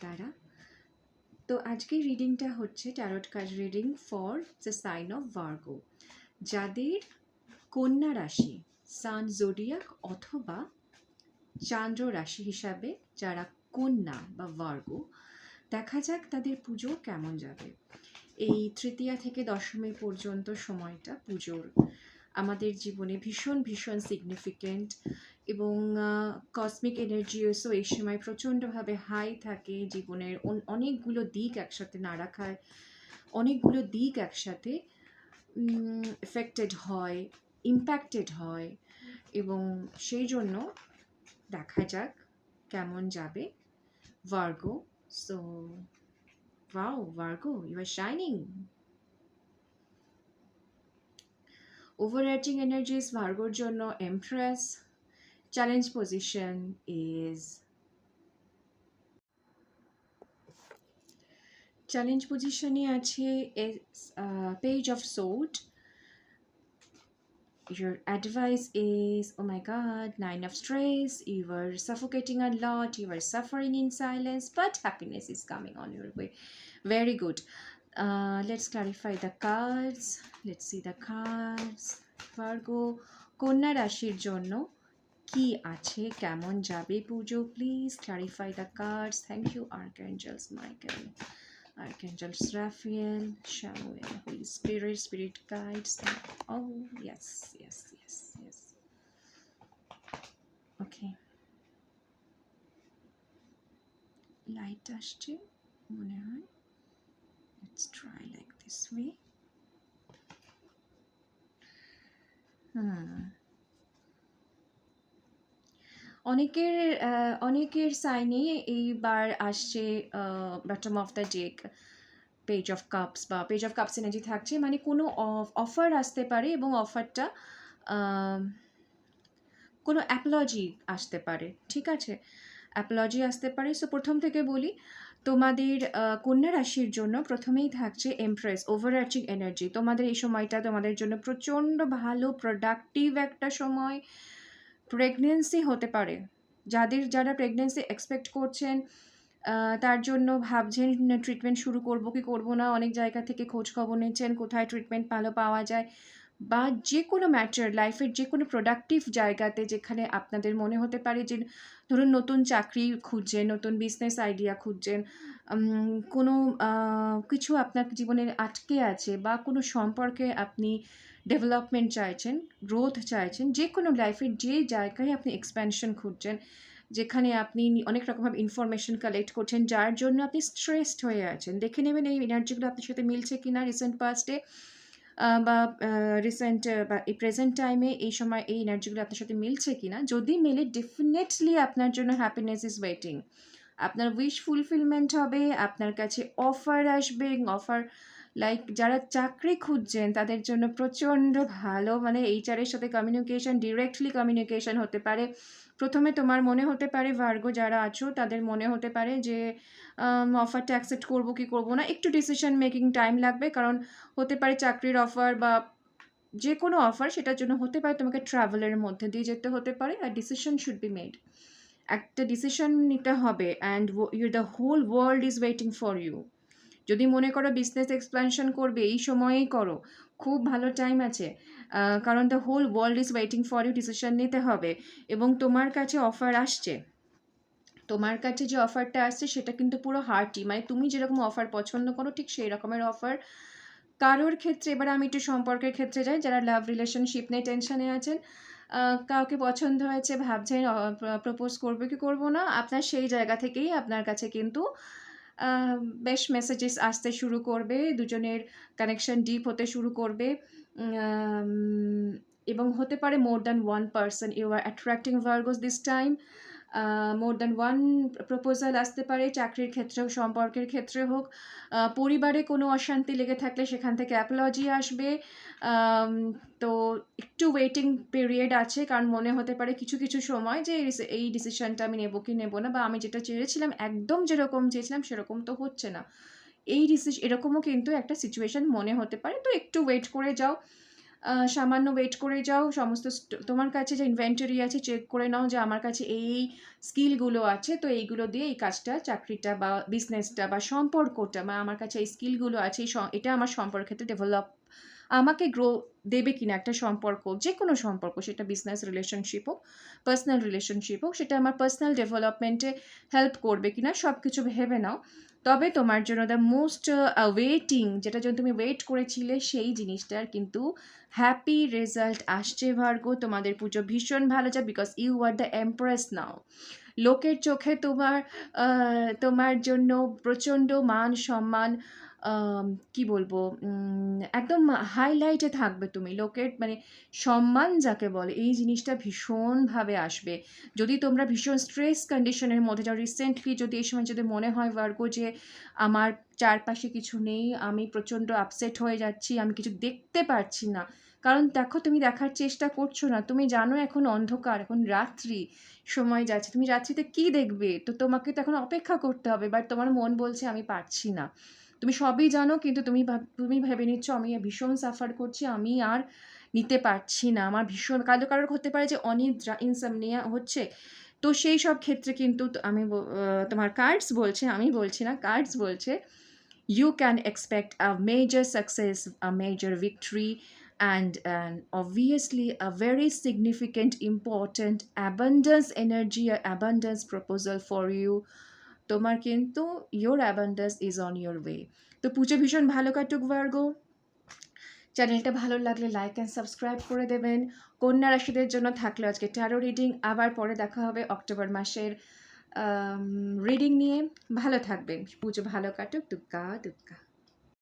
তারা। তো আজকের রিডিংটা হচ্ছে tarot card reading for the sign of Virgo যাদের কন্যা রাশি সান জোডিয়াক অথবা চান্দ্র রাশি হিসাবে যারা কন্যা বা ভার্গো দেখা যাক তাদের পুজো কেমন যাবে। এই তৃতীয়া থেকে দশমী পর্যন্ত সময়টা পুজোর আমাদের জীবনে ভীষণ ভীষণ সিগনিফিকেন্ট এবং কসমিক এনার্জিওসও এই সময় প্রচণ্ডভাবে হাই থাকে জীবনের। অনেকগুলো দিক একসাথে নাড়া খায় অনেকগুলো দিক একসাথে এফেক্টেড হয় ইম্প্যাক্টেড হয় এবং সেই জন্য দেখা যাক কেমন যাবে। Virgo so wow Virgo you are shining overarching energies ভার্গোর জন্য empress challenge position is challenge পজিশনে আছে page of sword your advice is oh my god nine of stress you were suffocating a lot you were suffering in silence but happiness is coming on your way very good uh, let's clarify the cards let's see the cards Virgo কন্যা রাশির জন্য কি আছে কেমন যাবে Pujo please clarify the cards thank you archangels Michael Archangels Raphael, Samuel, Holy Spirit, Spirit guides. Oh, yes, yes, yes, yes. Okay. Light আসছে মনে হয় let's try like this way hmm অনেকের অনেকের সাইনে এইবার আসছে bottom of the deck page of cups বা page of cups energy থাকছে। মানে কোনো অফার আসতে পারে এবং অফারটা কোনো অ্যাপলজি আসতে পারে। ঠিক আছে? অ্যাপলজি আসতে পারে। সো প্রথম থেকে বলি তোমাদের কন্যা রাশির জন্য প্রথমেই থাকছে এমপ্রেস ওভারআর্চিং এনার্জি তোমাদের এই সময়টা তোমাদের জন্য প্রচণ্ড ভালো প্রোডাক্টিভ একটা সময়। প্রেগনেন্সি হতে পারে। যাদের, যারা প্রেগনেন্সি এক্সপেক্ট করছেন তার জন্য ভাবছেন ট্রিটমেন্ট শুরু করব কি করব না? অনেক জায়গা থেকে খোঁজ খবর নিচ্ছেন, কোথায় ট্রিটমেন্ট ভালো পাওয়া যায়? বা যে কোনো ম্যাটার লাইফের যে কোনো প্রোডাক্টিভ জায়গাতে যেখানে আপনাদের মনে হতে পারে যে, ধরুন নতুন চাকরি খুঁজছেন, নতুন বিজনেস আইডিয়া খুঁজছেন কোনো কিছু আপনার জীবনে আটকে আছে বা কোনো সম্পর্কে আপনি ডেভেলপমেন্ট চাইছেন গ্রোথ চাইছেন যে কোনো লাইফের যে জায়গায় আপনি এক্সপ্যানশন খুঁজছেন, যেখানে আপনি অনেক রকমভাবে ইনফরমেশন কালেক্ট করছেন, যার জন্য আপনি স্ট্রেসড হয়ে আছেন। দেখে নেবেন এই এনার্জিগুলো আপনার সাথে মিলছে কিনা রিসেন্ট পাস্টে বা রিসেন্ট বা, এই প্রেজেন্ট টাইমে এই সময় এই এনার্জিগুলো আপনার সাথে মিলছে কি না যদি মেলে ডেফিনেটলি আপনার জন্য হ্যাপিনেস ইজ ওয়েটিং আপনার উইশ ফুলফিলমেন্ট হবে, আপনার কাছে অফার আসবে অফার লাইক যারা চাকরি খুঁজছেন, তাদের জন্য প্রচণ্ড ভালো মানে এইচআরের সাথে কমিউনিকেশন ডিরেক্টলি কমিউনিকেশন হতে পারে। প্রথমে তোমার মনে হতে পারে ভার্গো যারা আছো, তাদের মনে হতে পারে যে অফারটা অ্যাকসেপ্ট করব কি করব না, একটু ডিসিশন মেকিং টাইম লাগবে। কারণ হতে পারে চাকরির অফার বা যে কোনো অফার সেটার জন্য হতে পারে তোমাকে ট্রাভেলের মধ্যে দিয়ে যেতে হতে পারে, আর ডিসিশন শুড বি মেড একটা ডিসিশন নিতে হবে and you the whole world is waiting for you যদি মনে করো বিজনেস এক্সপ্যানশন করবে, এই সময়েই করো। খুব ভালো টাইম আছে। কারণ the whole world is waiting for you decision নিতে হবে। এবং তোমার কাছে অফার আসছে। তোমার কাছে যে অফারটা আসছে, সেটা কিন্তু পুরো হার্টি মানে তুমি যেরকম অফার পছন্দ করো, ঠিক সেই রকমের অফার কারোর ক্ষেত্রে, এবার আমি একটু সম্পর্কের ক্ষেত্রে যাই, যারা লাভ রিলেশনশিপ নিয়ে টেনশনে আছেন কাউকে পছন্দ হয়েছে, ভাবছেন প্রপোজ করবে কি করব না, আপনার সেই জায়গা থেকেই আপনার কাছে কিন্তু বেশ মেসেজেস আসতে শুরু করবে, দুজনের কানেকশন ডিপ হতে শুরু করবে। এবং হতে পারে more than one person you are attracting Virgos this time more than one proposal আসতে পারে, চাকরির ক্ষেত্রে হোক, সম্পর্কের ক্ষেত্রে হোক পরিবারে কোনো অশান্তি লেগে থাকলে সেখান থেকে অ্যাপোলজি আসবে। তো একটু ওয়েটিং পিরিয়ড আছে, কারণ মনে হতে পারে কিছু কিছু সময় যে এই ডিসি- এই ডিসিশনটা আমি নেব কি নেব না, বা আমি যেটা চেয়েছিলাম, একদম যেরকম চেয়েছিলাম, সেরকম তো হচ্ছে না। এই ডিসিশন এরকমও কিন্তু একটা সিচুয়েশন মনে হতে পারে, তো একটু ওয়েট করে যাও। সামান্য ওয়েট করে যাও। সমস্ত তোমার কাছে যে ইনভেন্টরি আছে চেক করে নাও যে আমার কাছে এই স্কিলগুলো আছে। তো এইগুলো দিয়ে এই কাজটা, চাকরিটা বা বিজনেসটা বা সম্পর্কটা বা আমার কাছে এই স্কিলগুলো আছে এটা আমার সম্পর্কের ক্ষেত্রে ডেভেলপ আমাকে গ্রো দেবে কিনা একটা সম্পর্ক যে কোনো সম্পর্ক, সেটা বিজনেস রিলেশনশিপ হোক পার্সোনাল রিলেশনশিপ হোক, সেটা আমার পার্সোনাল ডেভেলপমেন্টে হেল্প করবে কিনা সব কিছু ভেবে নাও। তবে তোমার জন্য দ্য মোস্ট ওয়েটিং যেটা জন্য তুমি ওয়েট করেছিলে, সেই জিনিসটার কিন্তু হ্যাপি রেজাল্ট আসছে, ভার্গো। তোমাদের পুজো ভীষণ ভালো যায় because you are the empress now লোকের চোখে তোমার তোমার জন্য প্রচণ্ড মান সম্মান কি বলব একদম হাইলাইটে থাকবে তুমি। লোকের মানে সম্মান যাকে বলে, এই জিনিসটা ভীষণভাবে আসবে। যদি তোমরা ভীষণ স্ট্রেস কন্ডিশনের মধ্যে যাও রিসেন্টলি যদি এই সময় যদি মনে হয় ভার্গো যে আমার চারপাশে কিছু নেই, আমি প্রচণ্ড আপসেট হয়ে যাচ্ছি, আমি কিছু দেখতে পারছি না কারণ দেখো তুমি দেখার চেষ্টা করছ না। তুমি জানো এখন অন্ধকার এখন রাত্রি সময় যাচ্ছে। তুমি রাত্রিতে কি দেখবে? তো তোমাকে তো এখন অপেক্ষা করতে হবে বাট তোমার মন বলছে আমি পারছি না। তুমি সবই জানো কিন্তু তুমি তুমি ভেবে নিচ্ছ আমি ভীষণ সাফার করছি আমি আর নিতে পারছি না। আমার ভীষণ কালো কারোর হতে পারে যে অনিদ্রা ইনসামনিয়া হচ্ছে। তো সেই সব ক্ষেত্রে কিন্তু আমি তোমার কার্ডস বলছে আমি বলছি না কার্ডস বলছে you can expect a major success, a major victory, and, and obviously a very significant, important abundance energy, abundance proposal for you. তোমার কিন্তু your abundance is on your way. তো পুজো ভীষণ ভালো কাটুক ভার্গো। চ্যানেলটা ভালো লাগলে লাইক অ্যান্ড সাবস্ক্রাইব করে দেবেন। কন্যা রাশিদের জন্য থাকল আজকে ট্যারো রিডিং আবার পরে দেখা হবে অক্টোবর মাসের রিডিং নিয়ে। ভালো থাকবেন। পুজো ভালো কাটুক দুগ্গা দুগ্গা।